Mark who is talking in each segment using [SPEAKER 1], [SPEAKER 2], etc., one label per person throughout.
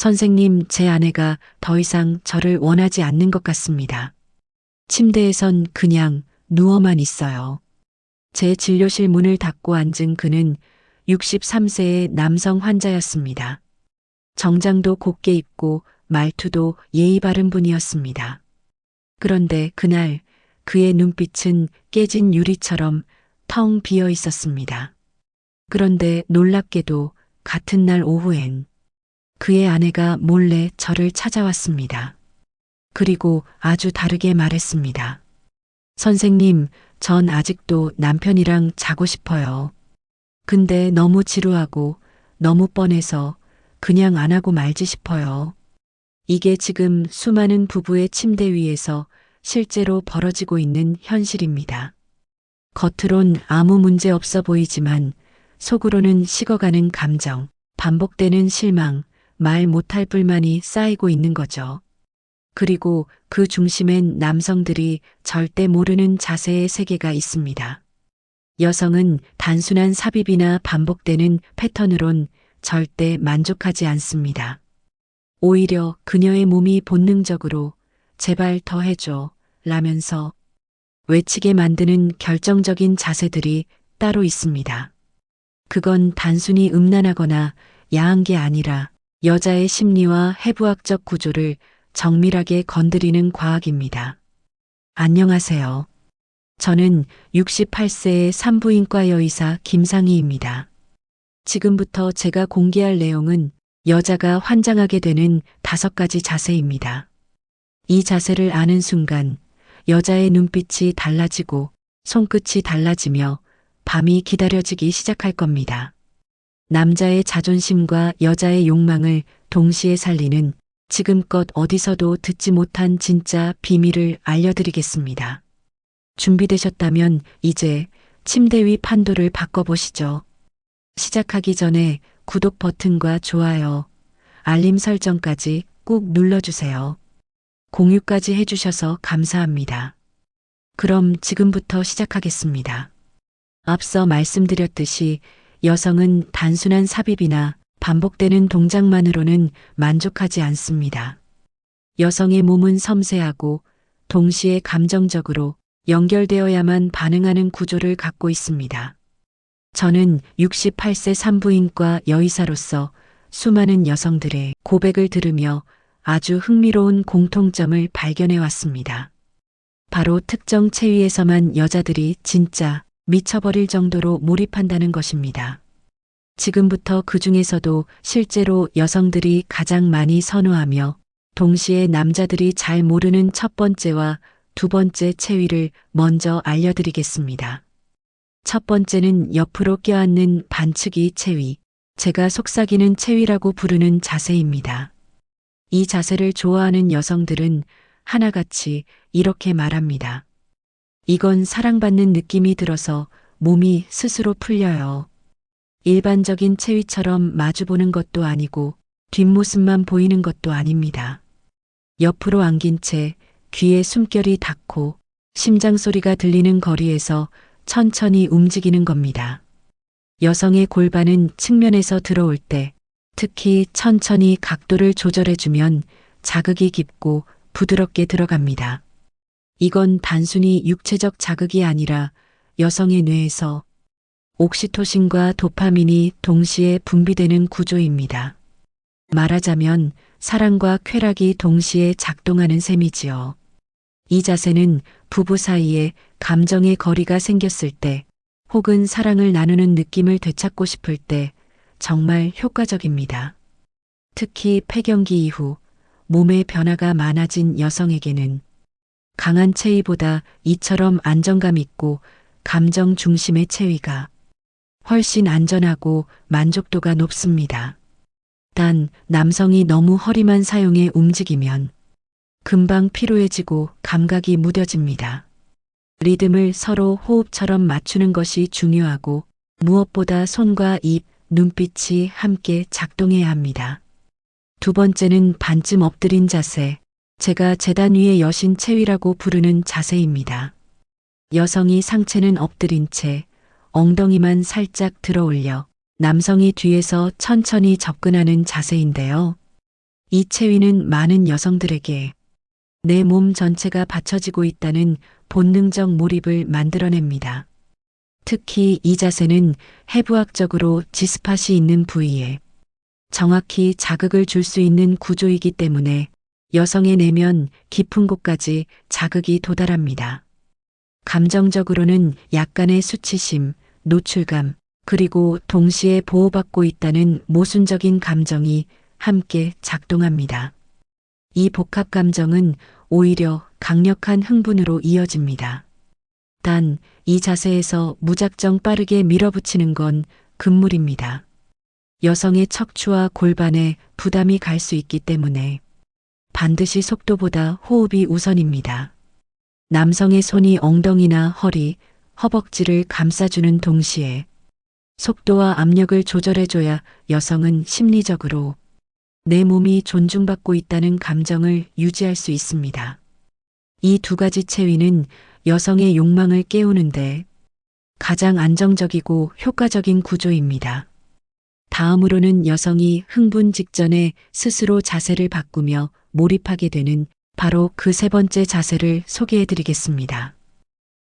[SPEAKER 1] 선생님, 제 아내가 더 이상 저를 원하지 않는 것 같습니다. 침대에선 그냥 누워만 있어요. 제 진료실 문을 닫고 앉은 그는 63세의 남성 환자였습니다. 정장도 곱게 입고 말투도 예의 바른 분이었습니다. 그런데 그날 그의 눈빛은 깨진 유리처럼 텅 비어 있었습니다. 그런데 놀랍게도 같은 날 오후엔 그의 아내가 몰래 저를 찾아왔습니다. 그리고 아주 다르게 말했습니다. 선생님, 전 아직도 남편이랑 자고 싶어요. 근데 너무 지루하고 너무 뻔해서 그냥 안 하고 말지 싶어요. 이게 지금 수많은 부부의 침대 위에서 실제로 벌어지고 있는 현실입니다. 겉으론 아무 문제 없어 보이지만 속으로는 식어가는 감정, 반복되는 실망, 말 못할 불만이 쌓이고 있는 거죠. 그리고 그 중심엔 남성들이 절대 모르는 자세의 세계가 있습니다. 여성은 단순한 삽입이나 반복되는 패턴으론 절대 만족하지 않습니다. 오히려 그녀의 몸이 본능적으로 제발 더 해줘 라면서 외치게 만드는 결정적인 자세들이 따로 있습니다. 그건 단순히 음란하거나 야한 게 아니라 여자의 심리와 해부학적 구조를 정밀하게 건드리는 과학입니다. 안녕하세요. 저는 68세의 산부인과 여의사 김상희입니다. 지금부터 제가 공개할 내용은 여자가 환장하게 되는 다섯 가지 자세입니다. 이 자세를 아는 순간 여자의 눈빛이 달라지고 손끝이 달라지며 밤이 기다려지기 시작할 겁니다. 남자의 자존심과 여자의 욕망을 동시에 살리는 지금껏 어디서도 듣지 못한 진짜 비밀을 알려드리겠습니다. 준비되셨다면 이제 침대 위 판도를 바꿔보시죠. 시작하기 전에 구독 버튼과 좋아요, 알림 설정까지 꾹 눌러주세요. 공유까지 해주셔서 감사합니다. 그럼 지금부터 시작하겠습니다. 앞서 말씀드렸듯이 여성은 단순한 삽입이나 반복되는 동작만으로는 만족하지 않습니다. 여성의 몸은 섬세하고 동시에 감정적으로 연결되어야만 반응하는 구조를 갖고 있습니다. 저는 68세 산부인과 여의사로서 수많은 여성들의 고백을 들으며 아주 흥미로운 공통점을 발견해 왔습니다. 바로 특정 체위에서만 여자들이 진짜 미쳐버릴 정도로 몰입한다는 것입니다. 지금부터 그 중에서도 실제로 여성들이 가장 많이 선호하며 동시에 남자들이 잘 모르는 첫 번째와 두 번째 체위를 먼저 알려드리겠습니다. 첫 번째는 옆으로 껴앉는 반측이 체위, 제가 속삭이는 체위라고 부르는 자세입니다. 이 자세를 좋아하는 여성들은 하나같이 이렇게 말합니다. 이건 사랑받는 느낌이 들어서 몸이 스스로 풀려요. 일반적인 체위처럼 마주보는 것도 아니고 뒷모습만 보이는 것도 아닙니다. 옆으로 안긴 채 귀에 숨결이 닿고 심장 소리가 들리는 거리에서 천천히 움직이는 겁니다. 여성의 골반은 측면에서 들어올 때 특히 천천히 각도를 조절해주면 자극이 깊고 부드럽게 들어갑니다. 이건 단순히 육체적 자극이 아니라 여성의 뇌에서 옥시토신과 도파민이 동시에 분비되는 구조입니다. 말하자면 사랑과 쾌락이 동시에 작동하는 셈이지요. 이 자세는 부부 사이에 감정의 거리가 생겼을 때 혹은 사랑을 나누는 느낌을 되찾고 싶을 때 정말 효과적입니다. 특히 폐경기 이후 몸의 변화가 많아진 여성에게는 강한 체위보다 이처럼 안정감 있고 감정 중심의 체위가 훨씬 안전하고 만족도가 높습니다. 단 남성이 너무 허리만 사용해 움직이면 금방 피로해지고 감각이 무뎌집니다. 리듬을 서로 호흡처럼 맞추는 것이 중요하고 무엇보다 손과 입, 눈빛이 함께 작동해야 합니다. 두 번째는 반쯤 엎드린 자세, 제가 재단 위의 여신 체위라고 부르는 자세입니다. 여성이 상체는 엎드린 채 엉덩이만 살짝 들어 올려 남성이 뒤에서 천천히 접근하는 자세인데요. 이 체위는 많은 여성들에게 내 몸 전체가 받쳐지고 있다는 본능적 몰입을 만들어냅니다. 특히 이 자세는 해부학적으로 지스팟이 있는 부위에 정확히 자극을 줄 수 있는 구조이기 때문에 여성의 내면 깊은 곳까지 자극이 도달합니다. 감정적으로는 약간의 수치심, 노출감, 그리고 동시에 보호받고 있다는 모순적인 감정이 함께 작동합니다. 이 복합 감정은 오히려 강력한 흥분으로 이어집니다. 단, 이 자세에서 무작정 빠르게 밀어붙이는 건 금물입니다. 여성의 척추와 골반에 부담이 갈 수 있기 때문에 반드시 속도보다 호흡이 우선입니다. 남성의 손이 엉덩이나 허리, 허벅지를 감싸주는 동시에 속도와 압력을 조절해줘야 여성은 심리적으로 내 몸이 존중받고 있다는 감정을 유지할 수 있습니다. 이 두 가지 체위는 여성의 욕망을 깨우는데 가장 안정적이고 효과적인 구조입니다. 다음으로는 여성이 흥분 직전에 스스로 자세를 바꾸며 몰입하게 되는 바로 그 세 번째 자세를 소개해 드리겠습니다.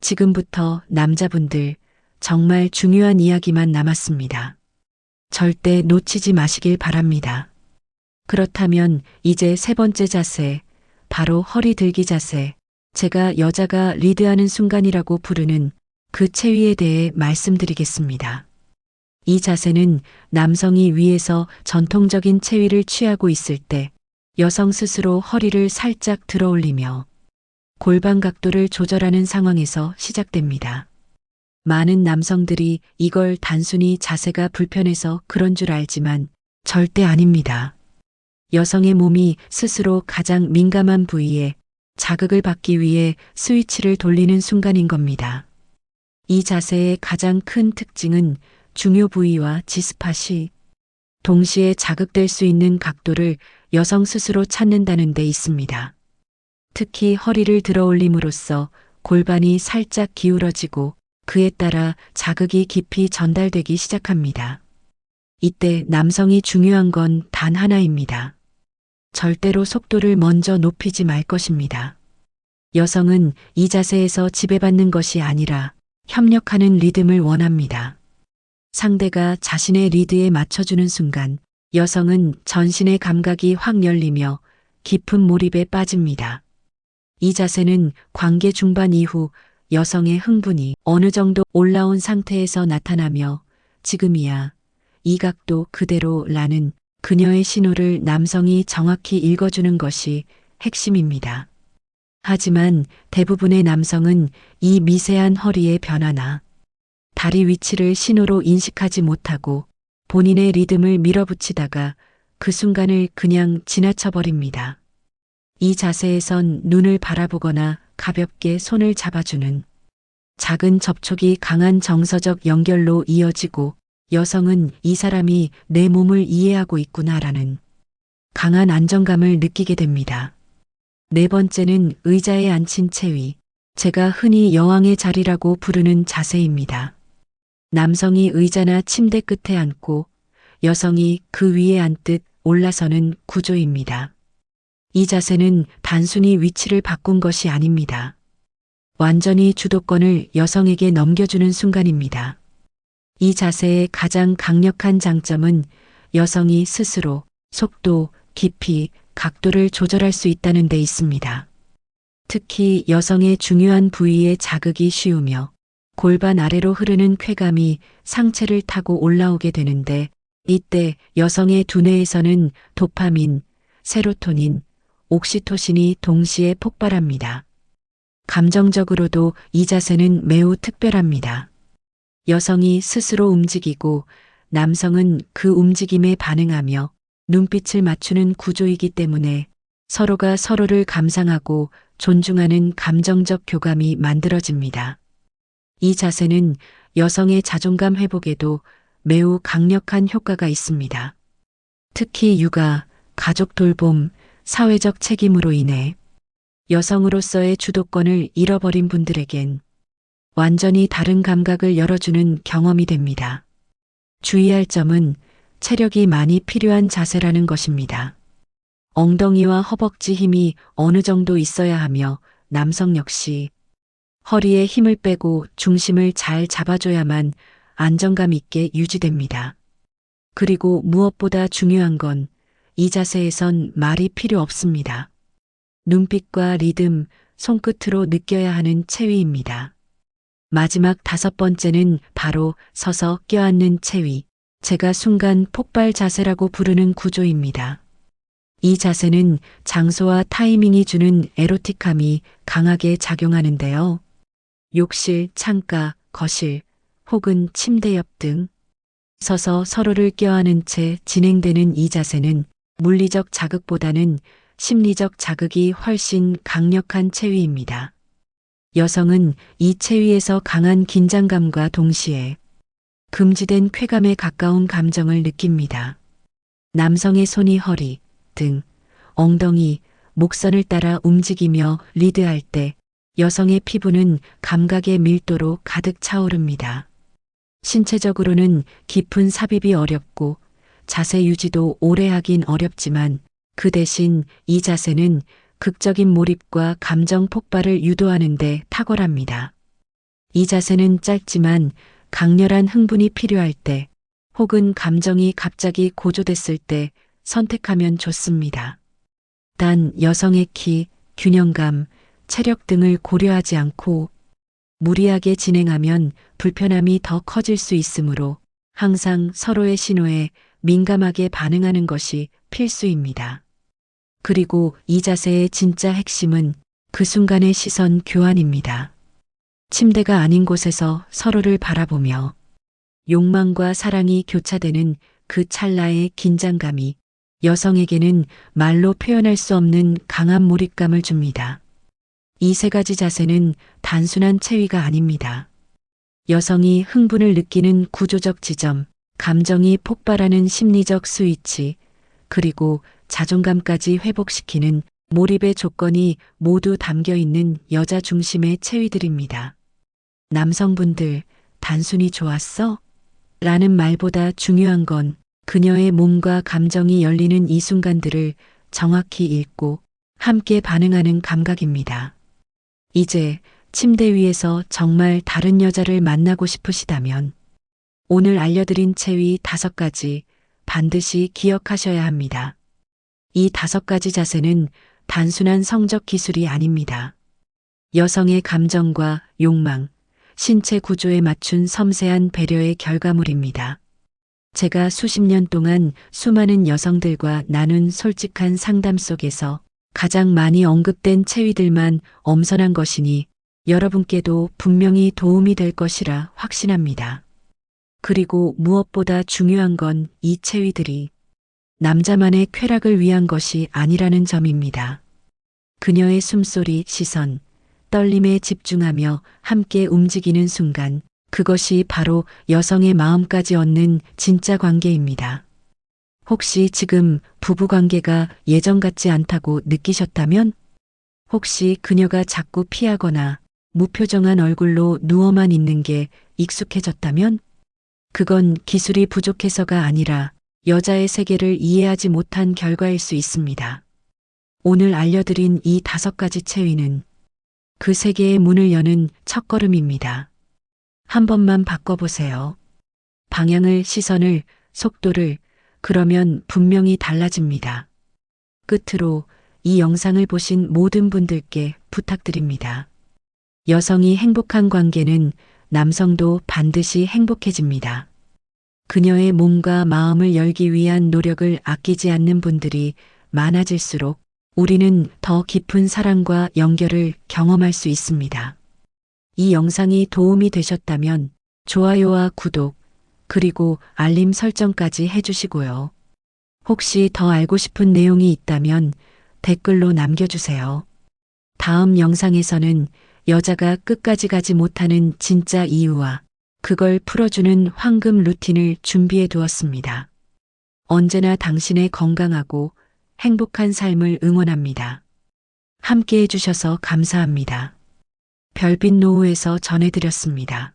[SPEAKER 1] 지금부터 남자분들 정말 중요한 이야기만 남았습니다. 절대 놓치지 마시길 바랍니다. 그렇다면 이제 세 번째 자세, 바로 허리 들기 자세, 제가 여자가 리드하는 순간이라고 부르는 그 체위에 대해 말씀드리겠습니다. 이 자세는 남성이 위에서 전통적인 체위를 취하고 있을 때 여성 스스로 허리를 살짝 들어 올리며 골반 각도를 조절하는 상황에서 시작됩니다. 많은 남성들이 이걸 단순히 자세가 불편해서 그런 줄 알지만 절대 아닙니다. 여성의 몸이 스스로 가장 민감한 부위에 자극을 받기 위해 스위치를 돌리는 순간인 겁니다. 이 자세의 가장 큰 특징은 중요 부위와 지스팟이 동시에 자극될 수 있는 각도를 여성 스스로 찾는다는 데 있습니다. 특히 허리를 들어 올림으로써 골반이 살짝 기울어지고 그에 따라 자극이 깊이 전달되기 시작합니다. 이때 남성이 중요한 건 단 하나입니다. 절대로 속도를 먼저 높이지 말 것입니다. 여성은 이 자세에서 지배받는 것이 아니라 협력하는 리듬을 원합니다. 상대가 자신의 리드에 맞춰주는 순간 여성은 전신의 감각이 확 열리며 깊은 몰입에 빠집니다. 이 자세는 관계 중반 이후 여성의 흥분이 어느 정도 올라온 상태에서 나타나며 지금이야 이 각도 그대로 라는 그녀의 신호를 남성이 정확히 읽어주는 것이 핵심입니다. 하지만 대부분의 남성은 이 미세한 허리의 변화나 다리 위치를 신호로 인식하지 못하고 본인의 리듬을 밀어붙이다가 그 순간을 그냥 지나쳐버립니다. 이 자세에선 눈을 바라보거나 가볍게 손을 잡아주는 작은 접촉이 강한 정서적 연결로 이어지고 여성은 이 사람이 내 몸을 이해하고 있구나라는 강한 안정감을 느끼게 됩니다. 네 번째는 의자에 앉힌 체위. 제가 흔히 여왕의 자리라고 부르는 자세입니다. 남성이 의자나 침대 끝에 앉고 여성이 그 위에 앉듯 올라서는 구조입니다. 이 자세는 단순히 위치를 바꾼 것이 아닙니다. 완전히 주도권을 여성에게 넘겨주는 순간입니다. 이 자세의 가장 강력한 장점은 여성이 스스로 속도, 깊이, 각도를 조절할 수 있다는 데 있습니다. 특히 여성의 중요한 부위에 자극이 쉬우며 골반 아래로 흐르는 쾌감이 상체를 타고 올라오게 되는데 이때 여성의 두뇌에서는 도파민, 세로토닌, 옥시토신이 동시에 폭발합니다. 감정적으로도 이 자세는 매우 특별합니다. 여성이 스스로 움직이고 남성은 그 움직임에 반응하며 눈빛을 맞추는 구조이기 때문에 서로가 서로를 감상하고 존중하는 감정적 교감이 만들어집니다. 이 자세는 여성의 자존감 회복에도 매우 강력한 효과가 있습니다. 특히 육아, 가족 돌봄, 사회적 책임으로 인해 여성으로서의 주도권을 잃어버린 분들에겐 완전히 다른 감각을 열어주는 경험이 됩니다. 주의할 점은 체력이 많이 필요한 자세라는 것입니다. 엉덩이와 허벅지 힘이 어느 정도 있어야 하며 남성 역시 허리에 힘을 빼고 중심을 잘 잡아줘야만 안정감 있게 유지됩니다. 그리고 무엇보다 중요한 건 이 자세에선 말이 필요 없습니다. 눈빛과 리듬, 손끝으로 느껴야 하는 체위입니다. 마지막 다섯 번째는 바로 서서 껴안는 체위. 제가 순간 폭발 자세라고 부르는 구조입니다. 이 자세는 장소와 타이밍이 주는 에로틱함이 강하게 작용하는데요. 욕실, 창가, 거실, 혹은 침대 옆 등 서서 서로를 껴안은 채 진행되는 이 자세는 물리적 자극보다는 심리적 자극이 훨씬 강력한 체위입니다. 여성은 이 체위에서 강한 긴장감과 동시에 금지된 쾌감에 가까운 감정을 느낍니다. 남성의 손이 허리, 등, 엉덩이, 목선을 따라 움직이며 리드할 때 여성의 피부는 감각의 밀도로 가득 차오릅니다. 신체적으로는 깊은 삽입이 어렵고 자세 유지도 오래 하긴 어렵지만 그 대신 이 자세는 극적인 몰입과 감정 폭발을 유도하는데 탁월합니다. 이 자세는 짧지만 강렬한 흥분이 필요할 때 혹은 감정이 갑자기 고조됐을 때 선택하면 좋습니다. 단 여성의 키, 균형감, 체력 등을 고려하지 않고 무리하게 진행하면 불편함이 더 커질 수 있으므로 항상 서로의 신호에 민감하게 반응하는 것이 필수입니다. 그리고 이 자세의 진짜 핵심은 그 순간의 시선 교환입니다. 침대가 아닌 곳에서 서로를 바라보며 욕망과 사랑이 교차되는 그 찰나의 긴장감이 여성에게는 말로 표현할 수 없는 강한 몰입감을 줍니다. 이 세 가지 자세는 단순한 체위가 아닙니다. 여성이 흥분을 느끼는 구조적 지점, 감정이 폭발하는 심리적 스위치, 그리고 자존감까지 회복시키는 몰입의 조건이 모두 담겨 있는 여자 중심의 체위들입니다. 남성분들, 단순히 좋았어? 라는 말보다 중요한 건 그녀의 몸과 감정이 열리는 이 순간들을 정확히 읽고 함께 반응하는 감각입니다. 이제 침대 위에서 정말 다른 여자를 만나고 싶으시다면 오늘 알려드린 체위 다섯 가지 반드시 기억하셔야 합니다. 이 다섯 가지 자세는 단순한 성적 기술이 아닙니다. 여성의 감정과 욕망, 신체 구조에 맞춘 섬세한 배려의 결과물입니다. 제가 수십 년 동안 수많은 여성들과 나눈 솔직한 상담 속에서 가장 많이 언급된 체위들만 엄선한 것이니 여러분께도 분명히 도움이 될 것이라 확신합니다. 그리고 무엇보다 중요한 건 이 체위들이 남자만의 쾌락을 위한 것이 아니라는 점입니다. 그녀의 숨소리, 시선, 떨림에 집중하며 함께 움직이는 순간 그것이 바로 여성의 마음까지 얻는 진짜 관계입니다. 혹시 지금 부부 관계가 예전 같지 않다고 느끼셨다면? 혹시 그녀가 자꾸 피하거나 무표정한 얼굴로 누워만 있는 게 익숙해졌다면? 그건 기술이 부족해서가 아니라 여자의 세계를 이해하지 못한 결과일 수 있습니다. 오늘 알려드린 이 다섯 가지 체위는 그 세계의 문을 여는 첫걸음입니다. 한 번만 바꿔보세요. 방향을, 시선을, 속도를, 그러면 분명히 달라집니다. 끝으로 이 영상을 보신 모든 분들께 부탁드립니다. 여성이 행복한 관계는 남성도 반드시 행복해집니다. 그녀의 몸과 마음을 열기 위한 노력을 아끼지 않는 분들이 많아질수록 우리는 더 깊은 사랑과 연결을 경험할 수 있습니다. 이 영상이 도움이 되셨다면 좋아요와 구독, 그리고 알림 설정까지 해주시고요. 혹시 더 알고 싶은 내용이 있다면 댓글로 남겨주세요. 다음 영상에서는 여자가 끝까지 가지 못하는 진짜 이유와 그걸 풀어주는 황금 루틴을 준비해 두었습니다. 언제나 당신의 건강하고 행복한 삶을 응원합니다. 함께 해주셔서 감사합니다. 별빛 노후에서 전해드렸습니다.